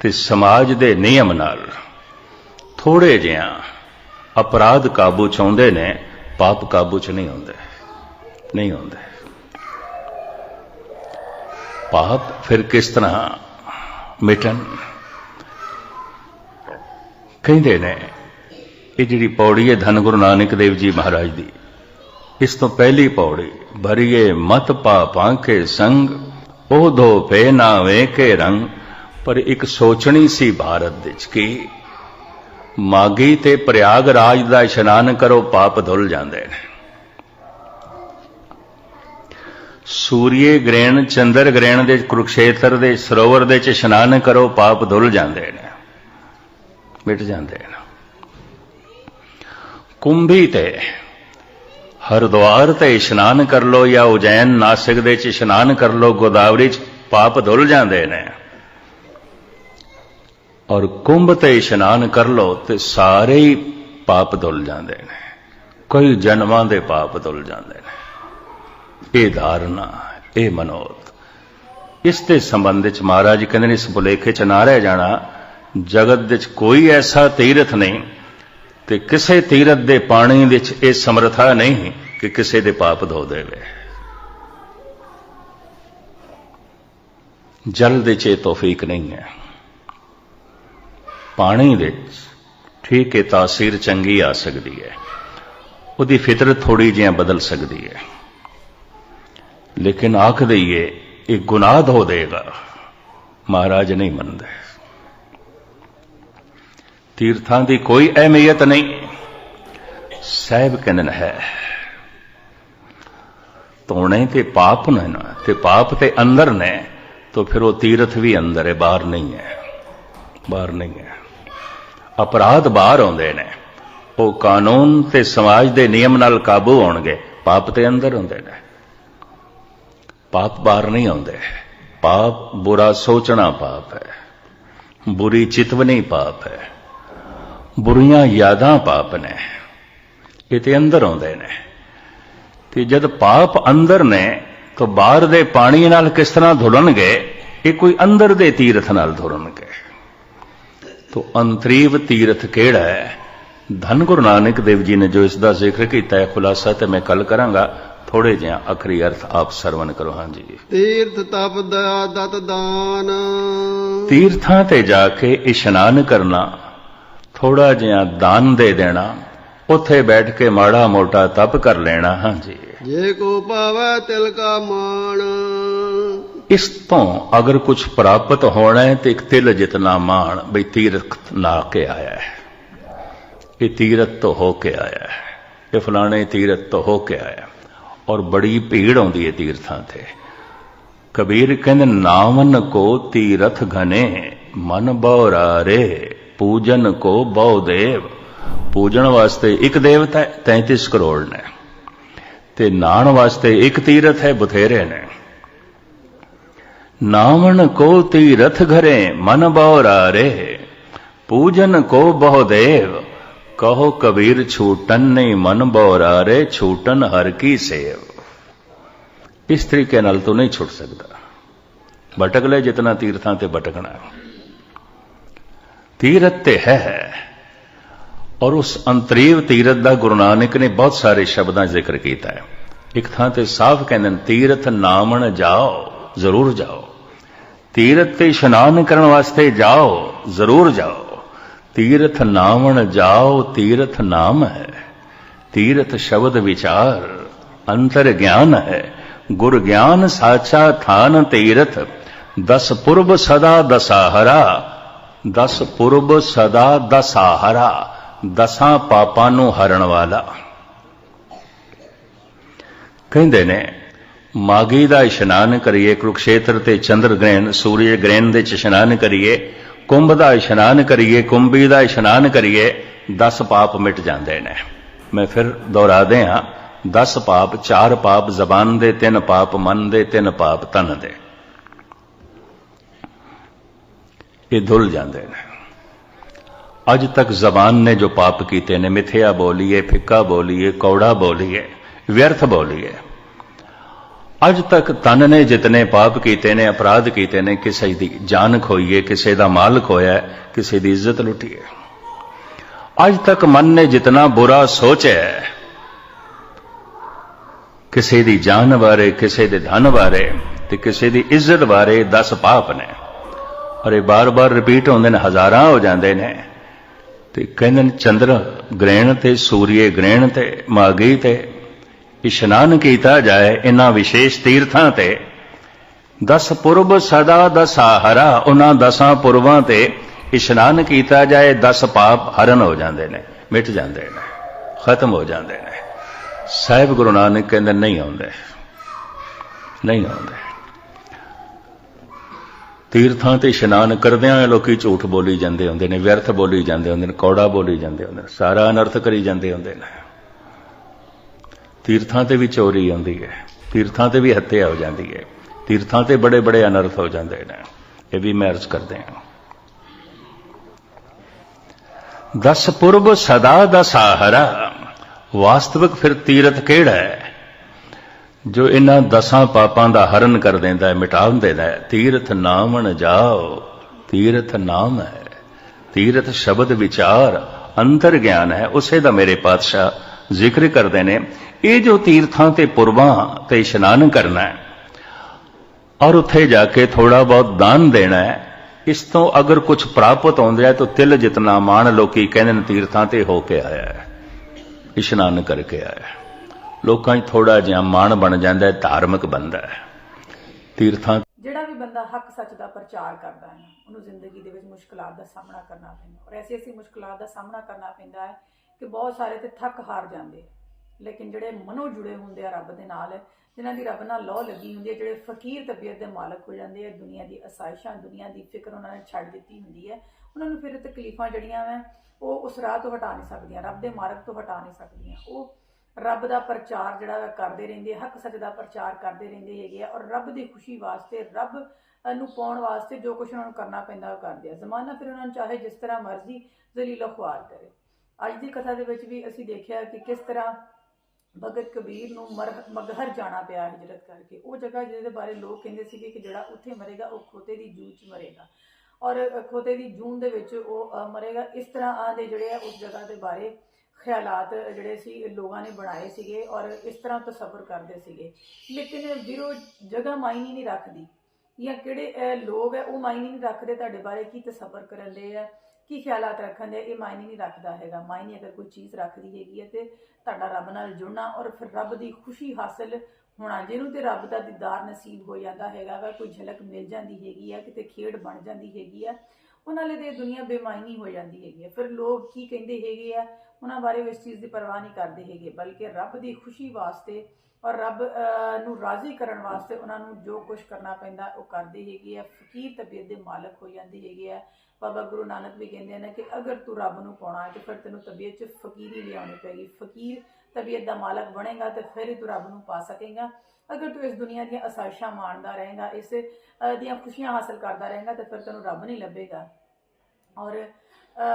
ਤੇ ਸਮਾਜ ਦੇ ਨਿਯਮ ਨਾਲ ਥੋੜੇ ਜਿਹਾ ਅਪਰਾਧ ਕਾਬੂ ਚ ਆਉਂਦੇ ਨੇ, ਪਾਪ ਕਾਬੂ ਚ ਨਹੀਂ ਹੁੰਦੇ ਨਹੀਂ ਹੁੰਦੇ ਪਾਪ ਫਿਰ ਕਿਸ ਤਰ੍ਹਾਂ ਮਿਟਣ? ਕਹਿੰਦੇ ਨੇ ਇਹ ਜਿਹੜੀ ਪੌੜੀ ਹੈ ਧੰਨ ਗੁਰੂ ਨਾਨਕ ਦੇਵ ਜੀ ਮਹਾਰਾਜ ਦੀ, ਇਸ ਤੋਂ ਪਹਿਲੀ ਪੌੜੀ ਭਰੀਏ ਮਤ ਪਾਪਾਂ ਕੇ ਸੰਗ, ਉਹ ਧੋ ਪੇ ਨਾ ਵੇ ਰੰਗ, ਪਰ ਇੱਕ ਸੋਚਣੀ ਸੀ ਭਾਰਤ ਵਿੱਚ ਕਿ। ਮਾਗੀ ਤੇ ਪ੍ਰਯਾਗ ਰਾਜ ਦਾ ਇਸ਼ਨਾਨ ਕਰੋ, ਪਾਪ ਧੁੱਲ ਜਾਂਦੇ ਨੇ। ਸੂਰੀਏ ਗ੍ਰਹਿਣ, ਚੰਦਰ ਗ੍ਰਹਿਣ ਦੇ ਕੁਰਕਸ਼ੇਤਰ ਦੇ ਸਰੋਵਰ ਦੇ ਚ ਇਸ਼ਨਾਨ ਕਰੋ, ਪਾਪ ਧੁੱਲ ਜਾਂਦੇ ਨੇ। ਮਿਟ ਜਾਂਦੇ ਨੇ। ਕੁੰਭੀ ਤੇ ਹਰਦੁਆਰ ਤੇ ਇਸ਼ਨਾਨ ਕਰ ਲੋ ਜਾਂ ਉਜੈਨ ਨਾਸਿਕ ਦੇ ਚ ਇਸ਼ਨਾਨ ਕਰ ਲੋ, ਗੋਦਾਵਰੀ ਚ ਪਾਪ ਧੁੱਲ ਜਾਂਦੇ ਨੇ। ਔਰ ਕੁੰਭ ਤੇ ਇਸ਼ਨਾਨ ਕਰ ਲੋ ਤੇ ਸਾਰੇ ਹੀ ਪਾਪ ਧੁੱਲ ਜਾਂਦੇ ਨੇ। ਕਈ ਜਨਮਾਂ ਦੇ ਪਾਪ ਧੁੱਲ ਜਾਂਦੇ ਨੇ। ਇਹ ਧਾਰਨਾ, ਇਹ ਮਨੋਤ ਇਸ ਦੇ ਸੰਬੰਧ ਵਿੱਚ ਮਹਾਰਾਜ ਕਹਿੰਦੇ ਨੇ, ਇਸ ਬੁਲੇਖੇ ਚ ਨਾ ਰਹਿ ਜਾਣਾ। ਜਗਤ ਵਿੱਚ ਕੋਈ ਐਸਾ ਤੀਰਥ ਨਹੀਂ ਤੇ ਕਿਸੇ ਤੀਰਥ ਦੇ ਪਾਣੀ ਵਿੱਚ ਇਹ ਸਮਰਥਾ ਨਹੀਂ ਕਿ ਕਿਸੇ ਦੇ ਪਾਪ ਧੋ ਦੇਵੇ। ਜਲ ਦੇ ਚ ਤੋਫੀਕ ਨਹੀਂ ਹੈ। ਪਾਣੀ ਵਿੱਚ ਠੀਕ ਹੈ ਤਾਸੀਰ ਚੰਗੀ ਆ ਸਕਦੀ ਹੈ। ਉਹਦੀ ਫਿਤਰਤ ਥੋੜੀ ਜਿਹੀ ਬਦਲ ਸਕਦੀ ਹੈ। ਲੇਕਿਨ ਆਖ ਦਈਏ, ਇਹ ਗੁਨਾਹ ਧੋ ਦੇਗਾ। ਮਹਾਰਾਜ ਨਹੀਂ ਮੰਨਦੇ। ਤੀਰਥਾਂ ਦੀ ਕੋਈ ਅਹਿਮੀਅਤ ਨਹੀਂ। ਸਹਿਬ ਕਹਿੰਦੇ ਹੈ। ਧੋਣੇ ਤੇ ਪਾਪ ਨੇ ਨਾ, ਤੇ ਪਾਪ ਤੇ ਅੰਦਰ ਨੇ, ਤਾਂ ਫਿਰ ਉਹ ਤੀਰਥ ਵੀ ਅੰਦਰ ਹੈ, ਬਾਹਰ ਨਹੀਂ ਹੈ। ਬਾਹਰ ਨਹੀਂ ਹੈ। ਅਪਰਾਧ ਬਾਹਰ ਆਉਂਦੇ ਨੇ। ਉਹ ਕਾਨੂੰਨ ਤੇ ਸਮਾਜ ਦੇ ਨਿਯਮ ਨਾਲ ਕਾਬੂ ਹੋਣਗੇ, ਪਾਪ ਤੇ ਅੰਦਰ ਹੁੰਦੇ ਨੇ। ਪਾਪ ਬਾਹਰ ਨਹੀਂ ਆਉਂਦੇ। ਪਾਪ ਬੁਰਾ ਸੋਚਣਾ ਪਾਪ ਹੈ। ਬੁਰੀ ਚਿਤਵਨੀ ਪਾਪ ਹੈ। ਬੁਰੀਆਂ ਯਾਦਾਂ ਪਾਪ ਨੇ ਇਹ ਤੇ ਅੰਦਰ ਆਉਂਦੇ ਨੇ। ਤੇ ਜਦ ਪਾਪ ਅੰਦਰ ਨੇ ਤਾਂ ਬਾਹਰ ਦੇ ਪਾਣੀ ਨਾਲ ਕਿਸ ਤਰ੍ਹਾਂ ਧੁਲਣਗੇ ਇਹ ਕੋਈ ਅੰਦਰ ਦੇ ਤੀਰਥ ਨਾਲ ਧੁਲਣਗੇ। ਤੋ ਅੰਤਰੀਵ ਤੀਰਥ ਕਿਹੜਾ ਹੈ? ਧੰਨ ਗੁਰੂ ਨਾਨਕ ਦੇਵ ਜੀ ਨੇ ਜੋ ਇਸ ਦਾ ਜ਼ਿਕਰ ਕੀਤਾ ਹੈ ਖੁਲਾਸਾ ਤੇ ਮੈਂ ਕੱਲ ਕਰਾਂਗਾ। ਥੋੜੇ ਜਿਹਾ ਅਖਰੀ ਅਰਥ ਆਪ ਸਰਵਨ ਕਰੋ ਹਾਂਜੀ ਤੀਰਥ ਤਪ ਦਇਆ ਦਤ ਦਾਨ। ਤੀਰਥਾਂ ਤੇ ਜਾ ਕੇ ਇਸ਼ਨਾਨ ਕਰਨਾ ਥੋੜਾ ਜਿਹਾ ਦਾਨ ਦੇ ਦੇਣਾ ਉੱਥੇ ਬੈਠ ਕੇ ਮਾੜਾ ਮੋਟਾ ਤਪ ਕਰ ਲੈਣਾ ਹਾਂਜੀ। ਜੇ ਕੋ ਪਾਵੈ ਤਿਲ ਕਾ ਮਾਣ। ਇਸ ਤੋਂ ਅਗਰ ਕੁਝ ਪ੍ਰਾਪਤ ਹੋਣਾ ਹੈ ਤੇ ਇੱਕ ਤਿਲ ਜਿਤਨਾ ਮਾਣ ਬਈ ਤੀਰਥ ਨਾ ਕੇ ਆਇਆ ਹੈ। ਇਹ ਤੀਰਥ ਤੋਂ ਹੋ ਕੇ ਆਇਆ ਹੈ ਇਹ ਫਲਾਣੇ ਤੀਰਥ ਤੋਂ ਹੋ ਕੇ ਆਇਆ। ਔਰ ਬੜੀ ਭੀੜ ਆਉਂਦੀ ਹੈ ਤੀਰਥਾਂ ਤੇ। ਕਬੀਰ ਕਹਿੰਦੇ ਨਾਮਨ ਕੋ ਤੀਰਥ ਘਨੇ ਮਨ ਬੌਰਾਰੇ। ਪੂਜਨ ਕੋ ਬਹੁ ਦੇਵ। ਪੂਜਣ ਵਾਸਤੇ ਇੱਕ ਦੇਵਤਾ ਹੈ 33 ਕਰੋੜ ਨੇ। ਤੇ ਨਾਣ ਵਾਸਤੇ ਇੱਕ ਤੀਰਥ ਹੈ ਬਥੇਰੇ ਨੇ। ਨਾਵਣ ਕੋ ਤੀਰਥ ਘਰੇ ਮਨ ਬੌਰਾਰੇ ਪੂਜਨ ਕੋ ਬਹੁ ਦੇਵ। ਕਹੋ ਕਬੀਰ ਛੂਟਨ ਨਹੀਂ ਮਨ ਬੌਰਾਰੇ ਛੂਟਨ ਹਰ ਕੀ ਸੇਵ। ਇਸ ਤਰੀਕੇ ਨਾਲ ਤੂੰ ਨਹੀਂ ਛੁੱਟ ਸਕਦਾ। ਭਟਕ ਲੈ ਜਿਤਨਾ ਤੀਰਥਾਂ ਤੇ ਭਟਕਣਾ ਤੀਰਥ ਤੇ ਹੈ। ਔਰ ਉਸ ਅੰਤਰੀਵ ਤੀਰਥ ਦਾ ਗੁਰੂ ਨਾਨਕ ਨੇ ਬਹੁਤ ਸਾਰੇ ਸ਼ਬਦਾਂ ਜ਼ਿਕਰ ਕੀਤਾ ਹੈ। ਇੱਕ ਥਾਂ ਤੇ ਸਾਫ਼ ਕਹਿੰਦੇ ਨੇ, ਤੀਰਥ ਨਾਮਣ ਜਾਓ, ਜ਼ਰੂਰ ਜਾਓ। ਤੀਰਥ ਤੇ ਇਸ਼ਨਾਨ ਕਰਨ ਵਾਸਤੇ ਜਾਓ, ਜ਼ਰੂਰ ਜਾਓ। ਤੀਰਥ ਨਾਮਣ ਜਾਓ, ਤੀਰਥ ਨਾਮ ਹੈ। ਤੀਰਥ ਸ਼ਬਦ ਵਿਚਾਰ ਅੰਤਰ ਗਿਆਨ ਹੈ। ਗੁਰ ਗਿਆਨ ਸਾਚਾ ਥਾਨ ਤੀਰਥ, ਦਸ ਪੁਰਬ ਸਦਾ ਦਸਾਹਰਾ। ਦਸ ਪੁਰਬ ਸਦਾ ਦਸਾਹਰਾ ਦਸਾਂ ਪਾਪਾਂ ਨੂੰ ਹਰਨ ਵਾਲਾ। ਕਹਿੰਦੇ ਨੇ, ਮਾਗੀ ਦਾ ਇਸ਼ਨਾਨ ਕਰੀਏ, ਕੁਰੂਕਸ਼ੇਤਰ ਤੇ ਚੰਦਰ ਗ੍ਰਹਿਣ, ਸੂਰਜ ਗ੍ਰਹਿਣ ਦੇ ਚ ਇਸ਼ਨਾਨ ਕਰੀਏ, ਕੁੰਭ ਦਾ ਇਸ਼ਨਾਨ ਕਰੀਏ, ਕੁੰਭੀ ਦਾ ਇਸ਼ਨਾਨ ਕਰੀਏ 10 ਪਾਪ ਮਿਟ ਜਾਂਦੇ ਨੇ। ਮੈਂ ਫਿਰ ਦੁਹਰਾਦੇ ਹਾਂ 10 ਪਾਪ ਚਾਰ ਪਾਪ ਜ਼ਬਾਨ ਦੇ, ਤਿੰਨ ਪਾਪ ਮਨ ਦੇ, ਤਿੰਨ ਪਾਪ ਤਨ ਦੇ। ਇਹ ਧੁੱਲ ਜਾਂਦੇ ਨੇ। ਅੱਜ ਤੱਕ ਜ਼ਬਾਨ ਨੇ ਜੋ ਪਾਪ ਕੀਤੇ ਨੇ ਮਿਥਿਆ ਬੋਲੀਏ ਫਿੱਕਾ ਬੋਲੀਏ ਕੌੜਾ ਬੋਲੀਏ ਵਿਅਰਥ ਬੋਲੀਏ। ਅੱਜ ਤੱਕ ਤਨ ਨੇ ਜਿਤਨੇ ਪਾਪ ਕੀਤੇ ਨੇ ਅਪਰਾਧ ਕੀਤੇ ਨੇ ਕਿਸੇ ਦੀ ਜਾਨ ਖੋਈਏ ਕਿਸੇ ਦਾ ਮਾਲ ਖੋਇਆ ਕਿਸੇ ਦੀ ਇੱਜ਼ਤ ਲੁੱਟੀਏ। ਅੱਜ ਤੱਕ ਮਨ ਨੇ ਜਿਤਨਾ ਬੁਰਾ ਸੋਚਿਆ ਹੈ, ਕਿਸੇ ਦੀ ਜਾਨ ਬਾਰੇ ਕਿਸੇ ਦੇ ਧਨ ਬਾਰੇ ਤੇ ਕਿਸੇ ਦੀ ਇੱਜ਼ਤ ਬਾਰੇ 10 ਪਾਪ ਨੇ। ਅਰੇ ਬਾਰ-ਬਾਰ ਰਿਪੀਟ ਹੁੰਦੇ ਨੇ, ਹਜ਼ਾਰਾਂ ਹੋ ਜਾਂਦੇ ਨੇ। ਤੇ ਕਹਿੰਦੇ ਨੇ, ਚੰਦਰ ਗ੍ਰਹਿਣ ਤੇ, ਸੂਰਯ ਗ੍ਰਹਿਣ ਤੇ ਮਾਗੀ ਤੇ, ਇਸ਼ਨਾਨ ਕੀਤਾ ਜਾਏ ਇਹਨਾਂ ਵਿਸ਼ੇਸ਼ ਤੀਰਥਾਂ ਤੇ। ਦਸ ਪੁਰਬ ਸਦਾ ਦਸਾਹਰਾ ਉਹਨਾਂ ਦਸਾਂ ਪੁਰਬਾਂ ਤੇ ਇਸ਼ਨਾਨ ਕੀਤਾ ਜਾਏ 10 ਪਾਪ ਹਰਨ ਹੋ ਜਾਂਦੇ ਨੇ, ਮਿਟ ਜਾਂਦੇ ਨੇ, ਖਤਮ ਹੋ ਜਾਂਦੇ ਨੇ। ਸਾਹਿਬ ਗੁਰੂ ਨਾਨਕ ਕਹਿੰਦੇ, ਨਹੀਂ ਆਉਂਦੇ ਨਹੀਂ ਆਉਂਦੇ। ਤੀਰਥਾਂ ਤੇ ਇਸ਼ਨਾਨ ਕਰਦਿਆਂ ਲੋਕੀ ਝੂਠ ਬੋਲੀ ਜਾਂਦੇ ਹੁੰਦੇ ਨੇ, ਵਿਅਰਥ ਬੋਲੀ ਜਾਂਦੇ ਹੁੰਦੇ ਨੇ, ਕੌੜਾ ਬੋਲੀ ਜਾਂਦੇ ਹੁੰਦੇ ਨੇ, ਸਾਰਾ ਅਨਰਥ ਕਰੀ ਜਾਂਦੇ ਹੁੰਦੇ ਨੇ। ਤੀਰਥਾਂ ਤੇ ਵੀ ਚੋਰੀ ਆਉਂਦੀ ਹੈ, ਤੀਰਥਾਂ ਤੇ ਵੀ ਹੱਤਿਆ ਹੋ ਜਾਂਦੀ ਹੈ, ਤੀਰਥਾਂ ਤੇ ਬੜੇ ਬੜੇ ਅਨਰਥ ਹੋ ਜਾਂਦੇ ਨੇ, ਇਹ ਵੀ ਮੈਂ ਅਰਜ਼ ਕਰਦੇ ਹਾਂ। ਦਸ ਪੁਰਬ ਸਦਾ ਦਾ ਦਸਾਹਰਾ ਵਾਸਤਵਿਕ ਫਿਰ ਤੀਰਥ ਕਿਹੜਾ ਹੈ? ਜੋ ਇਹਨਾਂ ਦਸਾਂ ਪਾਪਾਂ ਦਾ ਹਰਨ ਕਰ ਦਿੰਦਾ ਹੈ ਮਿਟਾ ਦਿੰਦਾ ਹੈ, ਤੀਰਥ ਨਾਮਣ ਜਾਓ, ਤੀਰਥ ਨਾਮ ਹੈ, ਤੀਰਥ ਸ਼ਬਦ ਵਿਚਾਰ, ਅੰਤਰ ਗਿਆਨ ਹੈ, ਉਸੇ ਦਾ ਮੇਰੇ ਪਾਤਸ਼ਾਹ ਜ਼ਿਕਰ ਕਰਦੇ ਨੇ। ਇਹ ਜੋ ਤੀਰਥਾਂ ਤੇ ਪੁਰਬਾਂ ਤੇ ਇਸ਼ਨਾਨ ਕਰਨਾ ਹੈ, ਔਰ ਉੱਥੇ ਜਾ ਕੇ ਥੋੜਾ ਬਹੁਤ ਦਾਨ ਦੇਣਾ ਹੈ, ਇਸ ਤੋਂ ਅਗਰ ਕੁਝ ਪ੍ਰਾਪਤ ਹੁੰਦਾ ਹੈ, ਤਾਂ ਤਿਲ ਜਿਤਨਾ ਮਾਣ ਲੋਕੀ ਕਹਿੰਦੇ ਨੇ ਤੀਰਥਾਂ ਤੇ ਹੋ ਕੇ ਆਇਆ ਹੈ, ਇਸ਼ਨਾਨ ਕਰਕੇ ਆਇਆ ਹੈ। ਲੋਕਾਂ 'ਚ ਥੋੜਾ ਜਿਹਾ ਮਾਣ ਬਣ ਜਾਂਦਾ ਹੈ, ਧਾਰਮਿਕ ਬੰਦਾ ਹੈ। ਤੀਰਥਾਂ ਜਿਹੜਾ ਵੀ ਬੰਦਾ ਹੱਕ ਸੱਚ ਦਾ ਪ੍ਰਚਾਰ ਕਰਦਾ ਹੈ, ਉਹਨੂੰ ਜ਼ਿੰਦਗੀ ਦੇ ਵਿੱਚ ਮੁਸ਼ਕਲਾਂ ਦਾ ਸਾਹਮਣਾ ਕਰਨਾ ਪੈਂਦਾ। ਔਰ ਐਸੀ ਐਸੀ ਮੁਸ਼ਕਲਾਂ ਦਾ ਸਾਹਮਣਾ ਕਰਨਾ ਪੈਂਦਾ ਹੈ ਕਿ ਬਹੁਤ ਸਾਰੇ ਤੇ ਥੱਕ ਹਾਰ ਜਾਂਦੇ ਲੇਕਿਨ ਜਿਹੜੇ ਮਨੋਂ ਜੁੜੇ ਹੁੰਦੇ ਆ ਰੱਬ ਦੇ ਨਾਲ, ਜਿਨ੍ਹਾਂ ਦੀ ਰੱਬ ਨਾਲ ਲੋਹ ਲੱਗੀ ਹੁੰਦੀ ਹੈ, ਜਿਹੜੇ ਫਕੀਰ ਤਬੀਅਤ ਦੇ ਮਾਲਕ ਹੋ ਜਾਂਦੇ ਆ, ਦੁਨੀਆ ਦੀ ਅਸਾਇਸ਼ਾਂ, ਦੁਨੀਆ ਦੀ ਫਿਕਰ ਉਹਨਾਂ ਨੇ ਛੱਡ ਦਿੱਤੀ ਹੁੰਦੀ ਹੈ, ਉਹਨਾਂ ਨੂੰ ਫਿਰ ਤਕਲੀਫਾਂ ਜਿਹੜੀਆਂ ਵਾ, ਉਹ ਉਸ ਰਾਹ ਤੋਂ ਹਟਾ ਨਹੀਂ ਸਕਦੀਆਂ, ਰੱਬ ਦੇ ਮਾਰਗ ਤੋਂ ਹਟਾ ਨਹੀਂ ਸਕਦੀਆਂ। ਉਹ ਰੱਬ ਦਾ ਪ੍ਰਚਾਰ ਜਿਹੜਾ ਵਾ ਕਰਦੇ ਰਹਿੰਦੇ, ਹੱਕ ਸੱਚ ਦਾ ਪ੍ਰਚਾਰ ਕਰਦੇ ਰਹਿੰਦੇ ਹੈਗੇ ਆ ਔਰ ਰੱਬ ਦੀ ਖੁਸ਼ੀ ਵਾਸਤੇ, ਰੱਬ ਨੂੰ ਪਾਉਣ ਵਾਸਤੇ ਜੋ ਕੁਝ ਉਹਨਾਂ ਨੂੰ ਕਰਨਾ ਪੈਂਦਾ ਉਹ ਕਰਦੇ ਆ। ਜ਼ਮਾਨਾ ਫਿਰ ਉਹਨਾਂ ਨੂੰ ਚਾਹੇ ਜਿਸ ਤਰ੍ਹਾਂ ਮਰਜ਼ੀ ਜ਼ਲੀਲ ਖੁਆਰ ਕਰੇ। ਅੱਜ ਦੀ ਕਥਾ ਦੇ ਵਿੱਚ ਵੀ ਅਸੀਂ ਦੇਖਿਆ ਕਿ ਕਿਸ ਤਰ੍ਹਾਂ ਭਗਤ ਕਬੀਰ ਨੂੰ ਮਰ- ਮਗਹਰ ਜਾਣਾ ਪਿਆ ਹਿਜਰਤ ਕਰਕੇ। ਉਹ ਜਗ੍ਹਾ ਜਿਹਦੇ ਬਾਰੇ ਲੋਕ ਕਹਿੰਦੇ ਸੀਗੇ ਕਿ ਜਿਹੜਾ ਉੱਥੇ ਮਰੇਗਾ, ਉਹ ਖੋਤੇ ਦੀ ਜੂਨ 'ਚ ਮਰੇਗਾ। ਔਰ ਖੋਤੇ ਦੀ ਜੂਨ ਦੇ ਵਿੱਚ ਉਹ ਮਰੇਗਾ। ਇਸ ਤਰ੍ਹਾਂ ਆ ਦੇ ਜਿਹੜੇ ਆ ਉਸ ਜਗ੍ਹਾ ਦੇ ਬਾਰੇ ਖਿਆਲਾਤ ਜਿਹੜੇ ਸੀ ਲੋਕਾਂ ਨੇ ਬਣਾਏ ਸੀਗੇ ਔਰ ਇਸ ਤਰ੍ਹਾਂ ਤਸੱਵਰ ਕਰਦੇ ਸੀਗੇ। ਲੇਕਿਨ ਵੀਰੋ ਜਗ੍ਹਾ ਮਾਇਨੇ ਨਹੀਂ ਰੱਖਦੀ। ਜਾਂ ਕਿਹੜੇ ਲੋਕ ਹੈ, ਉਹ ਮਾਇਨੇ ਨਹੀਂ ਰੱਖਦੇ ਤੁਹਾਡੇ ਬਾਰੇ, ਕੀ ਤਸੱਵਰ ਕਰਨ ਦੇ ਆ ਕੀ ਖਿਆਲਾਤ ਰੱਖਣ ਦੇ, ਇਹ ਮਾਇਨੇ ਨਹੀਂ ਰੱਖਦਾ ਹੈਗਾ। ਮਾਇਨੇ ਅਗਰ ਕੋਈ ਚੀਜ਼ ਰੱਖਦੀ ਹੈਗੀ ਹੈ ਤੇ ਤੁਹਾਡਾ ਰੱਬ ਨਾਲ ਜੁੜਨਾ ਔਰ ਫਿਰ ਰੱਬ ਦੀ ਖੁਸ਼ੀ ਹਾਸਲ ਹੋਣਾ, ਜਿਹਨੂੰ ਤੇ ਰੱਬ ਦਾ ਦੀਦਾਰ ਨਸੀਬ ਹੋ ਜਾਂਦਾ ਹੈਗਾ ਵਾ, ਕੋਈ ਝਲਕ ਮਿਲ ਜਾਂਦੀ ਹੈਗੀ ਆ ਕਿਤੇ ਖੇਡ ਬਣ ਜਾਂਦੀ ਹੈਗੀ ਆ ਉਹਨਾਂ ਲਈ ਤੇ ਦੁਨੀਆ ਬੇਮਾਇਨੀ ਹੋ ਜਾਂਦੀ ਹੈਗੀ ਹੈ। ਫਿਰ ਲੋਕ ਕੀ ਕਹਿੰਦੇ ਹੈਗੇ ਆ? ਉਹਨਾਂ ਬਾਰੇ ਇਸ ਚੀਜ਼ ਦੀ ਪਰਵਾਹ ਨਹੀਂ ਕਰਦੇ ਹੈਗੇ, ਬਲਕਿ ਰੱਬ ਦੀ ਖੁਸ਼ੀ ਵਾਸਤੇ ਔਰ ਰੱਬ ਨੂੰ ਰਾਜ਼ੀ ਕਰਨ ਵਾਸਤੇ ਉਹਨਾਂ ਨੂੰ ਜੋ ਕੁਝ ਕਰਨਾ ਪੈਂਦਾ ਉਹ ਕਰਦੇ ਹੈਗੇ ਆ। ਫਕੀਰ ਤਬੀਅਤ ਦੇ ਮਾਲਕ ਹੋ ਜਾਂਦੇ ਹੈਗੇ ਆ। ਬਾਬਾ ਗੁਰੂ ਨਾਨਕ ਵੀ ਕਹਿੰਦੇ ਨੇ ਕਿ ਅਗਰ ਤੂੰ ਰੱਬ ਨੂੰ ਪਾਉਣਾ ਹੈ ਤੇ ਫਿਰ ਤੈਨੂੰ ਤਬੀਅਤ 'ਚ ਫਕੀਰੀ ਲਿਆਉਣੀ ਪੈਗੀ। ਫਕੀਰ ਤਬੀਅਤ ਦਾ ਮਾਲਕ ਬਣੇਗਾ ਤੇ ਫਿਰ ਹੀ ਤੂੰ ਰੱਬ ਨੂੰ ਪਾ ਸਕੇਗਾ। ਅਗਰ ਤੂੰ ਇਸ ਦੁਨੀਆ ਦੀਆਂ ਅਸਾਇਸ਼ਾਂ ਮਾਣਦਾ ਰਹੇਗਾ, ਇਸ ਦੀਆਂ ਖੁਸ਼ੀਆਂ ਹਾਸਲ ਕਰਦਾ ਰਹੇਗਾ ਤੇ ਫਿਰ ਤੈਨੂੰ ਰੱਬ ਨਹੀਂ ਲੱਭੇਗਾ। ਔਰ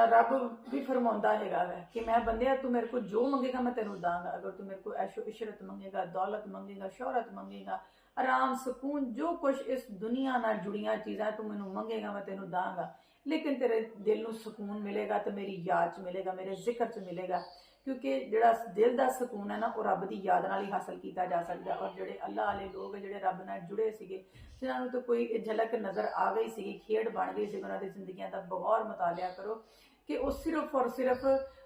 ਰੱਬ ਵੀ ਫਰਮਾਉਂਦਾ ਹੈਗਾ ਵੈ ਕਿ ਮੈਂ ਬੰਦਿਆ, ਤੂੰ ਮੇਰੇ ਕੋਲ ਜੋ ਮੰਗੇਗਾ, ਮੈਂ ਤੈਨੂੰ ਦਾਂਗਾ। ਅਗਰ ਤੂੰ ਮੇਰੇ ਕੋਲ ਐਸ਼ੋ, ਇਸ਼ਰਤ ਮੰਗੇਗਾ, ਦੌਲਤ ਮੰਗੇਗਾ, ਸ਼ੋਹਰਤ ਮੰਗੇਗਾ, ਆਰਾਮ, ਸਕੂਨ, ਜੋ ਕੁਝ ਇਸ ਦੁਨੀਆ ਨਾਲ ਜੁੜੀਆਂ ਚੀਜ਼ਾਂ ਤੂੰ ਮੈਨੂੰ ਮੰਗੇਗਾ, ਮੈਂ ਤੈਨੂੰ ਦਾਂਗਾ। ਲੇਕਿਨ ਤੇਰੇ ਦਿਲ ਨੂੰ ਸਕੂਨ ਮਿਲੇਗਾ ਤੇ ਮੇਰੀ ਯਾਦ 'ਚ ਮਿਲੇਗਾ, ਮੇਰੇ ਜ਼ਿਕਰ 'ਚ ਮਿਲੇਗਾ। ਕਿਉਂਕਿ ਜਿਹੜਾ ਦਿਲ ਦਾ ਸਕੂਨ ਹੈ ਨਾ, ਉਹ ਰੱਬ ਦੀ ਯਾਦ ਨਾਲ ਹੀ ਹਾਸਲ ਕੀਤਾ ਜਾ ਸਕਦਾ ਔਰ ਜਿਹੜੇ ਅੱਲਾਹ ਵਾਲੇ ਲੋਕ, ਜਿਹੜੇ ਰੱਬ ਨਾਲ ਜੁੜੇ ਸੀਗੇ, ਜਿਨ੍ਹਾਂ ਨੂੰ ਤਾਂ ਕੋਈ ਝਲਕ ਨਜ਼ਰ ਆ ਗਈ ਸੀਗੀ, ਖੇਡ ਬਣ ਗਈ ਸੀ ਉਹਨਾਂ ਦੀ ਜ਼ਿੰਦਗੀਆਂ ਦਾ ਬਗੌਰ ਮਤਾਲਿਆ ਕਰੋ ਕਿ ਉਹ ਸਿਰਫ ਔਰ ਸਿਰਫ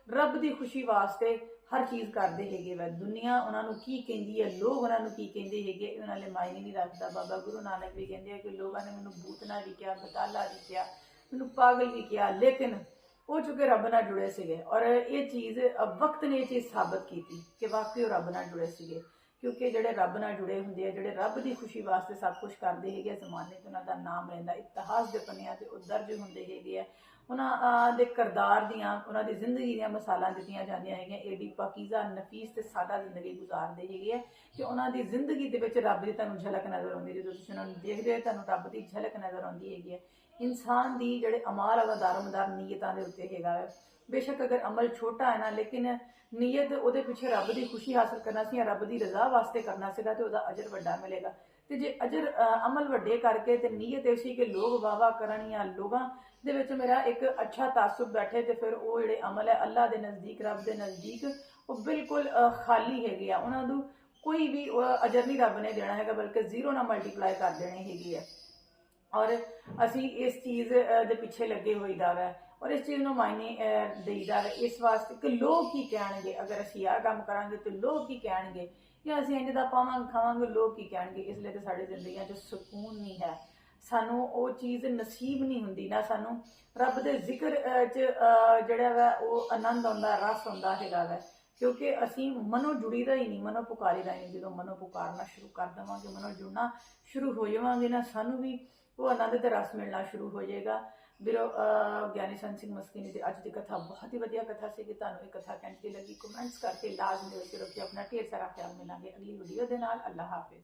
ਰੱਬ ਦੀ ਖੁਸ਼ੀ ਵਾਸਤੇ ਹਰ ਚੀਜ਼ ਕਰਦੇ ਹੈਗੇ ਵਾ। ਦੁਨੀਆ ਉਹਨਾਂ ਨੂੰ ਕੀ ਕਹਿੰਦੀ ਹੈ, ਲੋਕ ਉਹਨਾਂ ਨੂੰ ਕੀ ਕਹਿੰਦੇ ਹੈਗੇ, ਇਹ ਉਹਨਾਂ ਲਈ ਮਾਇਨੇ ਨਹੀਂ ਰੱਖਦਾ। ਬਾਬਾ ਗੁਰੂ ਨਾਨਕ ਵੀ ਕਹਿੰਦੇ ਆ ਕਿ ਲੋਕਾਂ ਨੇ ਮੈਨੂੰ ਬੂਤਨਾ ਵੀ ਕਿਹਾ ਬਤਾਲਾ ਵੀ ਕਿਹਾ, ਮੈਨੂੰ ਪਾਗਲ ਵੀ ਕਿਹਾ, ਲੇਕਿਨ ਉਹ ਚੁੱਕੇ ਰੱਬ ਨਾਲ ਜੁੜੇ ਸੀਗੇ। ਔਰ ਇਹ ਚੀਜ਼ ਅ, ਵਕਤ ਨੇ ਇਹ ਚੀਜ਼ ਸਾਬਤ ਕੀਤੀ ਕਿ ਵਾਕਈ ਉਹ ਰੱਬ ਨਾਲ ਜੁੜੇ ਸੀਗੇ। ਕਿਉਂਕਿ ਜਿਹੜੇ ਰੱਬ ਨਾਲ ਜੁੜੇ ਹੁੰਦੇ ਆ ਜਿਹੜੇ ਰੱਬ ਦੀ ਖੁਸ਼ੀ ਵਾਸਤੇ ਸਭ ਕੁਝ ਕਰਦੇ ਹੈਗੇ ਆ, ਜ਼ਮਾਨੇ 'ਚ ਉਹਨਾਂ ਦਾ ਨਾਮ ਰਹਿੰਦਾ ਇਤਿਹਾਸ ਦੇ ਪੰਨਿਆਂ ਤੇ ਉਹ ਦਰਜ ਹੁੰਦੇ ਹੈਗੇ ਆ। ਉਹਨਾਂ ਦੇ ਕਰਦਾਰ ਦੀਆਂ ਉਹਨਾਂ ਦੀ ਜ਼ਿੰਦਗੀ ਦੀਆਂ ਮਿਸਾਲਾਂ ਦਿੱਤੀਆਂ ਜਾਂਦੀਆਂ ਹੈਗੀਆਂ। ਏਡੀ ਪਾਕੀਜ਼ਾ ਨਫੀਸ ਤੇ ਸਾਦਾ ਜ਼ਿੰਦਗੀ ਗੁਜ਼ਾਰਦੇ ਹੈਗੇ ਆ ਕਿ ਉਹਨਾਂ ਦੀ ਜ਼ਿੰਦਗੀ ਦੇ ਵਿੱਚ ਰੱਬ ਦੀ ਤੁਹਾਨੂੰ ਝਲਕ ਨਜ਼ਰ ਆਉਂਦੀ ਜਦੋਂ ਤੁਸੀਂ ਉਹਨਾਂ ਨੂੰ ਦੇਖਦੇ ਹੋ ਤੁਹਾਨੂੰ ਰੱਬ ਦੀ ਝਲਕ ਨਜ਼ਰ ਆਉਂਦੀ ਹੈਗੀ ਹੈ। ਇਨਸਾਨ ਦੀ ਜਿਹੜੇ ਅਮਾਲ ਦਾ ਦਾਰਮਦਾਰ ਨੀਅਤਾਂ ਦੇ ਉੱਤੇ ਹੈਗਾ ਹੈ। ਬੇਸ਼ੱਕ ਅਗਰ ਅਮਲ ਛੋਟਾ ਹੈ ਨਾ, ਲੇਕਿਨ ਨੀਅਤ ਉਹਦੇ ਪਿੱਛੇ ਰੱਬ ਦੀ ਖੁਸ਼ੀ ਹਾਸਲ ਕਰਨਾ ਸੀ ਜਾਂ ਰੱਬ ਦੀ ਰਜ਼ਾ ਵਾਸਤੇ ਕਰਨਾ ਸੀਗਾ ਤੇ ਉਹਦਾ ਅਜਰ ਵੱਡਾ ਮਿਲੇਗਾ। ਤੇ ਜੇ ਅਜਰ ਅਮਲ ਵੱਡੇ ਕਰਕੇ ਤੇ ਨੀਅਤ ਇਹ ਸੀ ਕਿ ਲੋਕ ਵਾਵਾ ਕਰਨ ਜਾਂ ਲੋਕਾਂ ਦੇ ਵਿੱਚ ਮੇਰਾ ਇੱਕ ਅੱਛਾ ਤਾਸੁਬ ਬੈਠੇ ਤੇ ਫਿਰ ਉਹ ਜਿਹੜੇ ਅਮਲ ਹੈ, ਅੱਲਾ ਦੇ ਨਜ਼ਦੀਕ, ਰੱਬ ਦੇ ਨਜ਼ਦੀਕ, ਉਹ ਬਿਲਕੁਲ ਖਾਲੀ ਹੈਗੇ ਆ। ਉਹਨਾਂ ਨੂੰ ਕੋਈ ਵੀ ਅਜਰ ਨਹੀਂ ਰੱਬ ਨੇ ਦੇਣਾ ਹੈਗਾ, ਬਲਕਿ ਜ਼ੀਰੋ ਨਾਲ ਮਲਟੀਪਲਾਈ ਕਰ ਦੇਣੇ ਹੈਗੀ ਹੈ। ਔਰ ਅਸੀਂ ਇਸ ਚੀਜ਼ ਦੇ ਪਿੱਛੇ ਲੱਗੇ ਹੋਈਦਾ ਵੈ। ਔਰ ਇਸ ਚੀਜ਼ ਨੂੰ ਮਾਇਨੇ ਦੇਈਦਾ ਵੈ। ਇਸ ਵਾਸਤੇ ਕਿ ਲੋਕ ਕੀ ਕਹਿਣਗੇ? ਅਗਰ ਅਸੀਂ ਆਹ ਕੰਮ ਕਰਾਂਗੇ ਤੇ ਲੋਕ ਕੀ ਕਹਿਣਗੇ? ਜਾਂ ਅਸੀਂ ਇੰਜ ਦਾ ਪਾਵਾਂਗੇ ਖਾਵਾਂਗੇ ਲੋਕ ਕੀ ਕਹਿਣਗੇ? ਇਸ ਲਈ ਤੇ ਸਾਡੀ ਜ਼ਿੰਦਗੀਆਂ 'ਚ ਸਕੂਨ ਨਹੀਂ ਹੈ। ਸਾਨੂੰ ਉਹ ਚੀਜ਼ ਨਸੀਬ ਨਹੀਂ ਹੁੰਦੀ ਨਾ ਸਾਨੂੰ ਰੱਬ ਦੇ ਜ਼ਿਕਰ 'ਚ ਅ, ਜਿਹੜਾ ਵੈ ਉਹ ਆਨੰਦ ਆਉਂਦਾ ਰਸ ਆਉਂਦਾ ਹੈਗਾ ਵੈ। ਕਿਉਂਕਿ ਅਸੀਂ ਮਨੋਂ ਜੁੜੀਦਾ ਹੀ ਨਹੀਂ ਮਨੋਂ ਪੁਕਾਰੀਦਾ ਹੀ ਨਹੀਂ। ਜਦੋਂ ਮਨੋਂ ਪੁਕਾਰਨਾ ਸ਼ੁਰੂ ਕਰ ਦੇਵਾਂਗੇ ਮਨੋਂ ਜੁੜਨਾ ਸ਼ੁਰੂ ਹੋ ਜਾਵਾਂਗੇ ਨਾ ਸਾਨੂੰ ਵੀ ਉਹ ਆਨੰਦ ਤੇ ਰਸ ਮਿਲਣਾ ਸ਼ੁਰੂ ਹੋ ਜਾਏਗਾ। ਵੀਰੋ ਅਹ, ਗਿਆਨੀ ਸੰਤ ਸਿੰਘ ਮਸਕੀਨੀ ਦੀ ਅੱਜ ਦੀ ਕਥਾ ਬਹੁਤ ਹੀ ਵਧੀਆ ਕਥਾ ਸੀ ਕਿ ਤੁਹਾਨੂੰ ਇਹ ਕਥਾ ਕਿੰਝ ਦੀ ਲੱਗੀ ਕਮੈਂਟਸ ਕਰਕੇ ਲਾਜ਼ਮੀ ਕਰਕੇ ਰੱਖਿਓ ਆਪਣਾ ਢੇਰ ਸਾਰਾ ਖਿਆਲ ਮਿਲਾਂਗੇ ਅਗਲੀ ਵੀਡੀਓ ਦੇ ਨਾਲ। ਅੱਲਾ ਹਾਫਿਜ਼।